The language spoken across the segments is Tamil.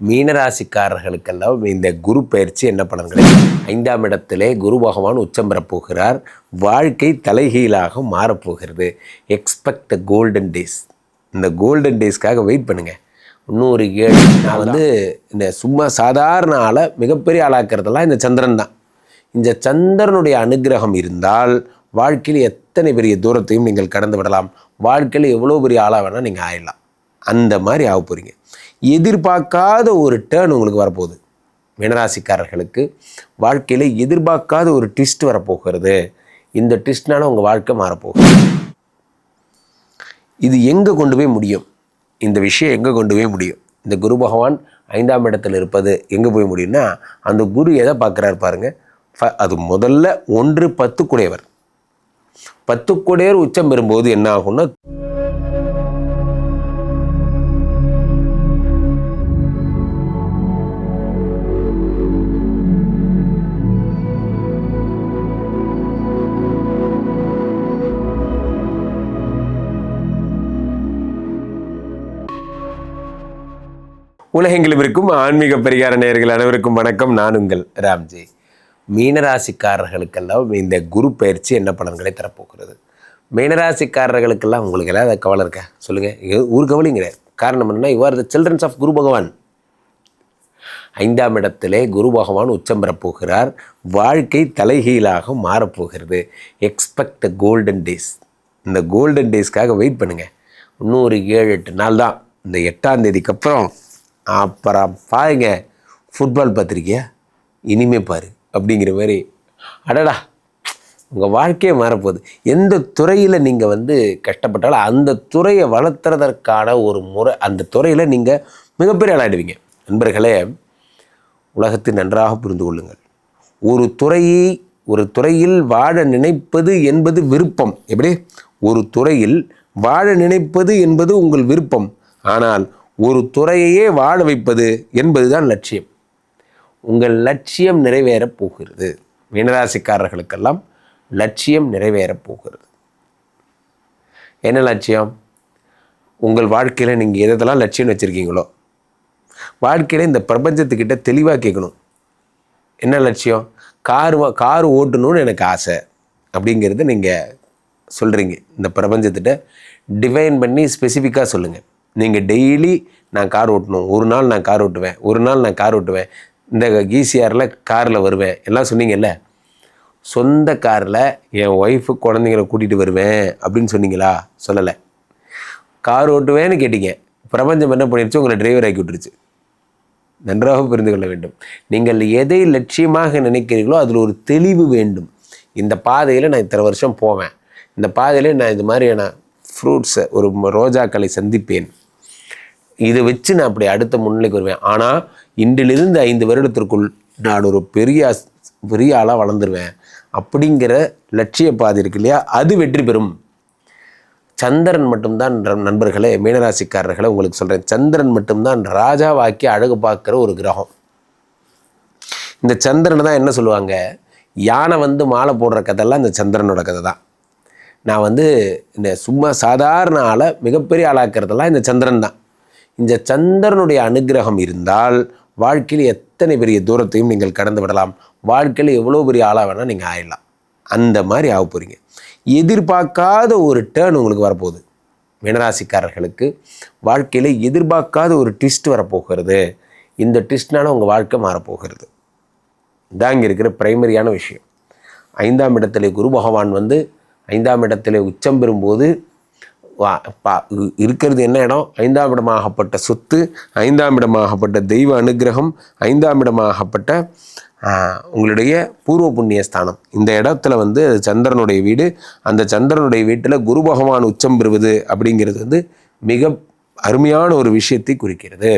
மீனராசிக்காரர்களுக்கெல்லாம் இந்த குரு பயிற்சி என்ன பலன்களை ஐந்தாம் இடத்திலே குரு பகவான் உச்சம் பெறப்போகிறார் வாழ்க்கை தலைகீழாக மாறப்போகிறது. எக்ஸ்பெக்ட் கோல்டன் டேஸ் இந்த கோல்டன் டேஸ்க்காக வெயிட் பண்ணுங்கள் இன்னொரு ஏழு நான் வந்து இந்த சும்மா சாதாரண ஆளை மிகப்பெரிய ஆளாக்குறதெல்லாம் இந்த சந்திரன் தான். இந்த சந்திரனுடைய அனுகிரகம் இருந்தால் வாழ்க்கையில் எத்தனை பெரிய தூரத்தையும் நீங்கள் கடந்து விடலாம். வாழ்க்கையில் எவ்வளோ பெரிய ஆளாக வேணால் நீங்கள் ஆயிடலாம். அந்த மாதிரி ஆக போகிறீங்க எதிர்பார்க்காத ஒரு டேர்ன் உங்களுக்கு வரப்போகுது. மீனராசிக்காரர்களுக்கு வாழ்க்கையில் எதிர்பார்க்காத ஒரு ட்விஸ்ட் வரப்போகிறது. இந்த ட்விஸ்ட்னால உங்கள் வாழ்க்கை மாறப்போகுது. இது எங்கே கொண்டு போய் முடியும்? இந்த விஷயம் எங்கே கொண்டு போய் முடியும்? இந்த குரு பகவான் ஐந்தாம் இடத்துல இருப்பது எங்கே போய் முடியும்னா அந்த குரு எதை பார்க்குறாரு பாருங்க. அது முதல்ல ஒன்று பத்து குடையவர் பத்து குடையர் உச்சம் பெறும்போது என்ன ஆகும்னா உலகெங்கிலும் இருக்கும் ஆன்மீக பரிகார நேயர்கள் அனைவருக்கும் வணக்கம். நான் உங்கள் ராம்ஜி. மீனராசிக்காரர்களுக்கெல்லாம் இந்த குரு பயிற்சி என்ன பலன்களை தரப்போகிறது? மீனராசிக்காரர்களுக்கெல்லாம் உங்களுக்கு எல்லாம் அதை கவலை இருக்கா? சொல்லுங்கள் ஒரு கவலைங்கிற. காரணம் என்னன்னா இவ்வாறு த சில்ட்ரன்ஸ் ஆஃப் குரு பகவான். ஐந்தாம் இடத்திலே குரு பகவான் உச்சம் பெறப்போகிறார் வாழ்க்கை தலைகீழாக மாறப்போகிறது. எக்ஸ்பெக்ட் த கோல்டன் டேஸ் இந்த கோல்டன் டேஸ்க்காக வெயிட் பண்ணுங்கள் இன்னும் ஒரு ஏழு எட்டு நாள் தான் இந்த எட்டாம் தேதிக்கு அப்புறம் அப்புறம் பாருங்க ஃபுட்பால் பார்த்துருக்கியா? இனிமே பாரு அப்படிங்கிற மாதிரி. அடடா உங்கள் வாழ்க்கையே மாறப்போகுது. எந்த துறையில் நீங்கள் வந்து கஷ்டப்பட்டாலும் அந்த துறையை வளர்த்துறதற்கான ஒரு முறை அந்த துறையில் நீங்கள் மிகப்பெரிய ஆளாயிடுவீங்க. நண்பர்களே உலகத்தை நன்றாக புரிந்து கொள்ளுங்கள். ஒரு துறையை ஒரு துறையில் வாழ நினைப்பது என்பது விருப்பம். எப்படி? ஒரு துறையில் வாழ நினைப்பது என்பது உங்கள் விருப்பம். ஆனால் ஒரு துறையையே வாழ வைப்பது என்பதுதான் லட்சியம். உங்கள் லட்சியம் நிறைவேறப் போகிறது. மீனராசிக்காரர்களுக்கெல்லாம் லட்சியம் நிறைவேறப் போகிறது. என்ன லட்சியம்? உங்கள் வாழ்க்கையில் நீங்கள் எதெல்லாம் லட்சியம் வச்சுருக்கீங்களோ வாழ்க்கையில் இந்த பிரபஞ்சத்துக்கிட்ட தெளிவாக கேட்கணும். என்ன லட்சியம்? கார் வா- கார் ஓட்டணும்னு எனக்கு ஆசை. அப்படிங்கிறது நீங்கள் சொல்கிறீங்க இந்த பிரபஞ்சத்திட்ட டிஃபைன் பண்ணி ஸ்பெசிஃபிக்காக சொல்லுங்கள் நீங்கள் டெய்லி நான் கார் ஓட்டணும். ஒரு நாள் நான் கார் ஓட்டுவேன். ஒரு நாள் நான் கார் ஓட்டுவேன். இந்த ஈசிஆரில் காரில் வருவேன். எல்லாம் சொன்னீங்கல்ல? சொந்த காரில் என் ஒய்ஃபு குழந்தைங்கள கூட்டிகிட்டு வருவேன் அப்படின்னு சொன்னீங்களா? சொல்லலை. கார் ஓட்டுவேன்னு கேட்டீங்க. பிரபஞ்சம் என்ன பண்ணிடுச்சு உங்களை டிரைவர் ஆக்கி விட்டுருச்சு. நன்றாக புரிந்து கொள்ள வேண்டும். நீங்கள் எதை லட்சியமாக நினைக்கிறீர்களோ அதில் ஒரு தெளிவு வேண்டும். இந்த பாதையில் நான் இத்தனை வருஷம் போவேன். இந்த பாதையில் நான் இது மாதிரியான ஃப்ரூட்ஸை ஒரு ரோஜாக்களை சந்திப்பேன். இதை வச்சு நான் அப்படி அடுத்த முன்னிலைக்கு வருவேன். ஆனால் இன்றிலிருந்து ஐந்து வருடத்திற்குள் நான் ஒரு பெரிய பெரிய ஆளாக வளர்ந்துருவேன். அப்படிங்கிற லட்சிய பாதி இருக்கு இல்லையா? அது வெற்றி பெறும். சந்திரன் மட்டும்தான் நண்பர்களே மீனராசிக்காரர்களை உங்களுக்கு சொல்கிறேன் சந்திரன் மட்டும்தான் ராஜாவாக்கி அழகு பார்க்குற ஒரு கிரகம். இந்த சந்திரனை தான் என்ன சொல்லுவாங்க? யானை வந்து மாலை போடுற கதைலாம் இந்த சந்திரனோட கதை தான். நான் வந்து இந்த சும்மா சாதாரண ஆளை மிகப்பெரிய ஆளாக்குறதெல்லாம் இந்த சந்திரன் தான். இந்த சந்திரனுடைய அனுகிரகம் இருந்தால் வாழ்க்கையில் எத்தனை பெரிய தூரத்தையும் நீங்கள் கடந்து விடலாம். வாழ்க்கையில் எவ்வளோ பெரிய ஆளாக வேணால் நீங்கள் ஆயிடலாம். அந்த மாதிரி ஆக போகிறீங்க எதிர்பார்க்காத ஒரு டேர்ன் உங்களுக்கு வரப்போகுது. மீனராசிக்காரர்களுக்கு வாழ்க்கையில் எதிர்பார்க்காத ஒரு ட்விஸ்ட் வரப்போகிறது. இந்த ட்விஸ்ட்னால உங்கள் வாழ்க்கை மாறப்போகிறது. இதான் இங்கே இருக்கிற பிரைமரியான விஷயம். ஐந்தாம் இடத்திலே குரு பகவான் வந்து ஐந்தாம் இடத்திலே உச்சம் பெறும்போது இருக்கிறது என்ன இடம்? ஐந்தாம் இடமாகப்பட்ட சொத்து ஐந்தாம் இடமாகப்பட்ட தெய்வ அனுக்கிரகம் ஐந்தாம் இடமாகப்பட்ட உங்களுடைய பூர்வ புண்ணிய ஸ்தானம். இந்த இடத்துல வந்து அது சந்திரனுடைய வீடு. அந்த சந்திரனுடைய வீட்டில் குரு பகவான் உச்சம் பெறுவது அப்படிங்கிறது வந்து மிக அருமையான ஒரு விஷயத்தை குறிக்கிறது.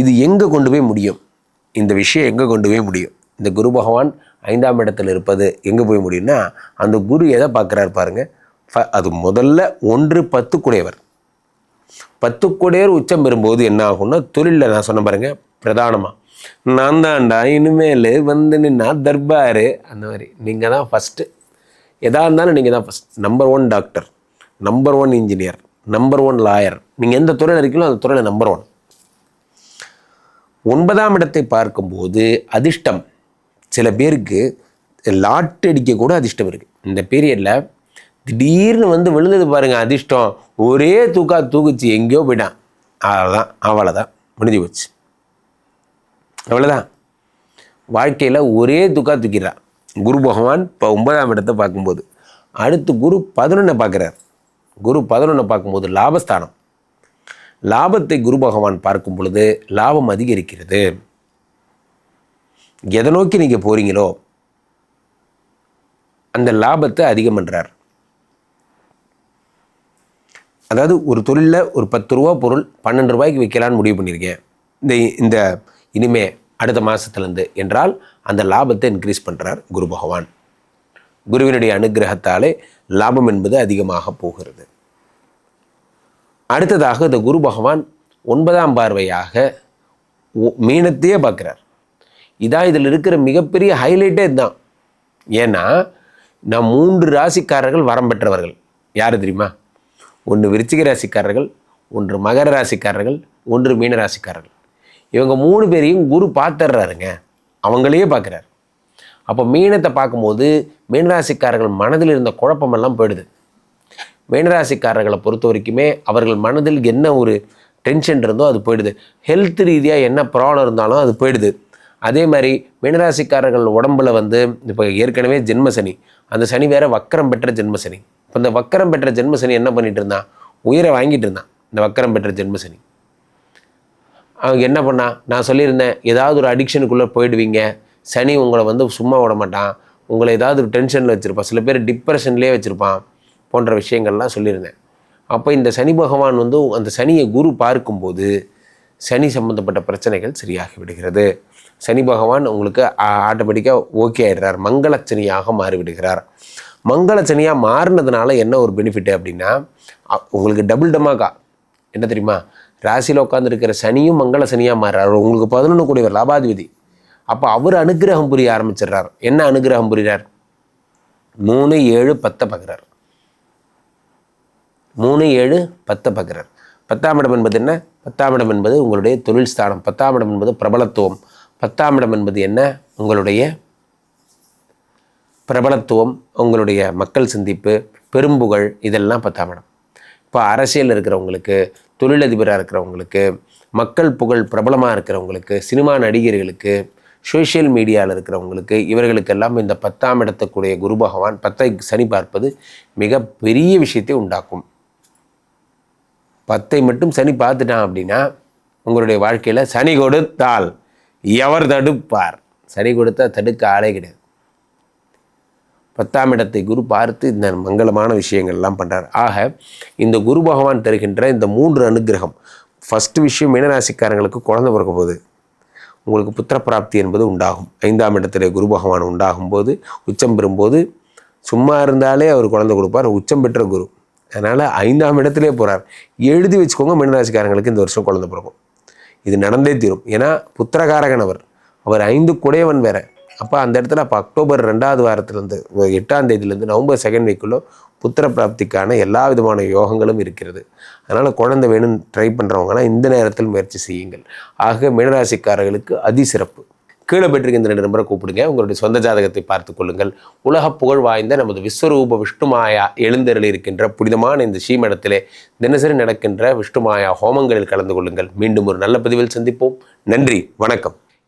இது எங்கே கொண்டு போய் முடியும்? இந்த விஷயம் எங்கே கொண்டு போய் முடியும்? இந்த குரு பகவான் ஐந்தாம் இடத்தில் இருப்பது எங்கே போய் முடியும்னா அந்த குரு எதை பார்க்குறாரு பாருங்கள் அது முதல்ல ஒன்று பத்து குடையவர் பத்து குடையவர் உச்சம் பெறும்போது என்ன ஆகும்னா தொழிலில் நான் சொன்ன பாருங்கள் பிரதானமாக நான் தான்டா இனிமேல் வந்து நின்னா தர்பாரு அந்த மாதிரி. நீங்கள் தான் ஃபஸ்ட்டு எதாக இருந்தாலும் நீங்கள் தான் first number one doctor number one engineer number one lawyer நீங்கள் எந்த துறையில் இருக்கீங்களோ அந்த துறையில் நம்பர் ஒன் ஒன்பதாம் இடத்தை பார்க்கும்போது அதிர்ஷ்டம். சில பேருக்கு லாட் அடிக்க கூட அதிர்ஷ்டம் இருக்குது இந்த பீரியடில் திடீர்னு வந்து விழுந்தது பாருங்கள் அதிர்ஷ்டம். ஒரே தூக்கா தூக்குச்சு எங்கேயோ போயிட்டான். அவ்வளோதான் அவ்வளோதான் முடிஞ்சு போச்சு. அவ்வளோதான் வாழ்க்கையில் ஒரே தூக்கா தூக்கிறான் குரு பகவான் இப்போ ஒன்பதாம் இடத்தை பார்க்கும்போது அடுத்து குரு பதினொன்றை பார்க்குறார். குரு பதினொன்றை பார்க்கும்போது லாபஸ்தானம். லாபத்தை குரு பகவான் பார்க்கும் பொழுது லாபம் அதிகரிக்கிறது. எதை நோக்கி நீங்கள் போகிறீங்களோ அந்த லாபத்தை அதிகம் பண்ணுறார் அதாவது ஒரு தொழிலில் ஒரு பத்து ரூபா பொருள் பன்னெண்டு ரூபாய்க்கு விற்கலான்னு முடிவு பண்ணியிருக்கேன். இந்த இந்த இனிமே அடுத்த மாதத்துலேருந்து என்றால் அந்த லாபத்தை இன்க்ரீஸ் பண்ணுறார் குரு பகவான். குருவினுடைய அனுகிரகத்தாலே லாபம் என்பது அதிகமாக போகிறது. அடுத்ததாக இந்த குரு பகவான் ஒன்பதாம் பார்வையாக ஒ- மீனத்தையே பார்க்குறார். இதான் இதில் இருக்கிற மிகப்பெரிய ஹைலைட்டே இதுதான். ஏன்னா நான் மூன்று ராசிக்காரர்கள் வரம் பெற்றவர்கள். யார் தெரியுமா? ஒன்று விருச்சிக ராசிக்காரர்கள் ஒன்று மகர ராசிக்காரர்கள் ஒன்று மீன ராசிக்காரர்கள். இவங்க மூணு பேரையும் குரு பார்த்துடுறாருங்க. அவங்களையே பார்க்குறாரு. அப்போ மீனத்தை பார்க்கும்போது மீனராசிக்காரர்கள் மனதில் இருந்த குழப்பமெல்லாம் போயிடுது. மீனராசிக்காரர்களை பொறுத்த வரைக்குமே அவர்கள் மனதில் என்ன ஒரு டென்ஷன் இருந்தோ அது போயிடுது. ஹெல்த் ரீதியாக என்ன ப்ராப்ளம் இருந்தாலும் அது போயிடுது. அதே மாதிரி மீனராசிக்காரர்கள் உடம்புல வந்து இப்போ ஏற்கனவே ஜென்ம சனி. அந்த சனி வேற வக்கரம் பெற்ற ஜென்ம சனி. இப்போ இந்த வக்கரம் பெற்ற ஜென்மசனி என்ன பண்ணிட்டு இருந்தான்? உயிரை வாங்கிட்டு இருந்தான் இந்த வக்கரம் பெற்ற ஜென்மசனி. அவங்க என்ன பண்ணா? நான் சொல்லியிருந்தேன் ஏதாவது ஒரு அடிக்ஷனுக்குள்ளே போயிடுவீங்க சனி உங்களை வந்து சும்மா விட மாட்டான் உங்களை ஏதாவது ஒரு டென்ஷனில் வச்சுருப்பான் சில பேர் டிப்ரெஷன்லேயே வச்சுருப்பான் போன்ற விஷயங்கள்லாம் சொல்லியிருந்தேன். அப்போ இந்த சனி பகவான் வந்து அந்த சனியை குரு பார்க்கும்போது சனி சம்பந்தப்பட்ட பிரச்சனைகள் சரியாகி விடுகிறது. சனி பகவான் உங்களுக்கு ஆட்டோமேட்டிக்காக ஓகே ஆயிடுறார் மங்களச்சனியாக மாறிவிடுகிறார். மங்களச்சனியாக மாறினதுனால என்ன ஒரு பெனிஃபிட் அப்படின்னா உங்களுக்கு டபுள் டமாக்கா என்ன தெரியுமா? ராசியில் உட்காந்துருக்கிற சனியும் மங்கள சனியாக மாறுறார். உங்களுக்கு பதினொன்று கூடியவர் லாபாதிபதி. அப்போ அவர் அனுக்கிரகம் புரிய ஆரம்பிச்சிடுறார். என்ன அனுக்கிரகம் புரிகிறார்? மூணு ஏழு பத்தை பார்க்குறார். மூணு ஏழு பத்தை பார்க்குறார். பத்தாம் இடம் என்பது என்ன? பத்தாம் இடம் என்பது உங்களுடைய தொழில் ஸ்தானம். பத்தாம் இடம் என்பது பிரபலத்துவம். பத்தாம் இடம் என்பது என்ன? உங்களுடைய பிரபலத்துவம் உங்களுடைய மக்கள் சந்திப்பு பெரும்புகழ் இதெல்லாம் பத்தாம் இடம். இப்போ அரசியல் இருக்கிறவங்களுக்கு தொழிலதிபராக இருக்கிறவங்களுக்கு மக்கள் புகழ் பிரபலமாக இருக்கிறவங்களுக்கு சினிமா நடிகர்களுக்கு சோஷியல் மீடியாவில் இருக்கிறவங்களுக்கு இவர்களுக்கெல்லாம் இந்த பத்தாம் இடத்துக்குடைய குரு பகவான் பத்தை சனி பார்ப்பது மிக பெரிய விஷயத்தை உண்டாக்கும். பத்தை மட்டும் சனி பார்த்துட்டான் அப்படின்னா உங்களுடைய வாழ்க்கையில் சனி கொடுத்தால் எவர் தடுப்பார்? சனி கொடுத்தா தடுக்க ஆளே கிடையாது. பத்தாம் இடத்தை குரு பார்த்து இந்த மங்களமான விஷயங்கள்லாம் பண்ணுறார் ஆக இந்த குரு பகவான் தருகின்ற இந்த மூன்று அனுக்கிரகம் ஃபஸ்ட்டு விஷயம் மீனராசிக்காரங்களுக்கு குழந்தை பிறக்க போகுது. உங்களுக்கு புத்திர பிராப்தி என்பது உண்டாகும். ஐந்தாம் இடத்துல குரு பகவான் உண்டாகும் போது உச்சம் பெறும்போது சும்மா இருந்தாலே அவர் குழந்தை கொடுப்பார் உச்சம் பெற்ற குரு. அதனால் ஐந்தாம் இடத்துலேயே போகிறார் எழுதி வச்சுக்கோங்க மீனராசிக்காரங்களுக்கு இந்த வருஷம் குழந்தை பிறக்கும். இது நடந்தே தீரும். ஏன்னா புத்திரகாரகன் அவர். அவர் ஐந்து குடையவன் வேறு. அப்போ அந்த இடத்துல அப்போ அக்டோபர் ரெண்டாவது வாரத்திலேருந்து எட்டாம் தேதியிலேருந்து நவம்பர் செகண்ட் வீக்குள்ளே புத்திர பிராப்திக்கான எல்லா விதமான யோகங்களும் இருக்கிறது. அதனால் குழந்தை வேணும்னு ட்ரை பண்ணுறவங்களாம் இந்த நேரத்தில் முயற்சி செய்யுங்கள். ஆக மீனராசிக்காரர்களுக்கு அதிசிறப்பு கீழே பெற்றிருக்க இந்த ரெண்டு நம்பரை கூப்பிடுங்க. உங்களுடைய சொந்த ஜாதகத்தை பார்த்து கொள்ளுங்கள். உலக புகழ் வாய்ந்த நமது விஸ்வரூப விஷ்ணுமாயா எழுந்தருளி இருக்கின்ற புனிதமான இந்த ஸ்ரீமடத்திலே தினசரி நடக்கின்ற விஷ்ணுமாயா ஹோமங்களில் கலந்து கொள்ளுங்கள். மீண்டும் ஒரு நல்ல பதிவில் சந்திப்போம். நன்றி. வணக்கம்.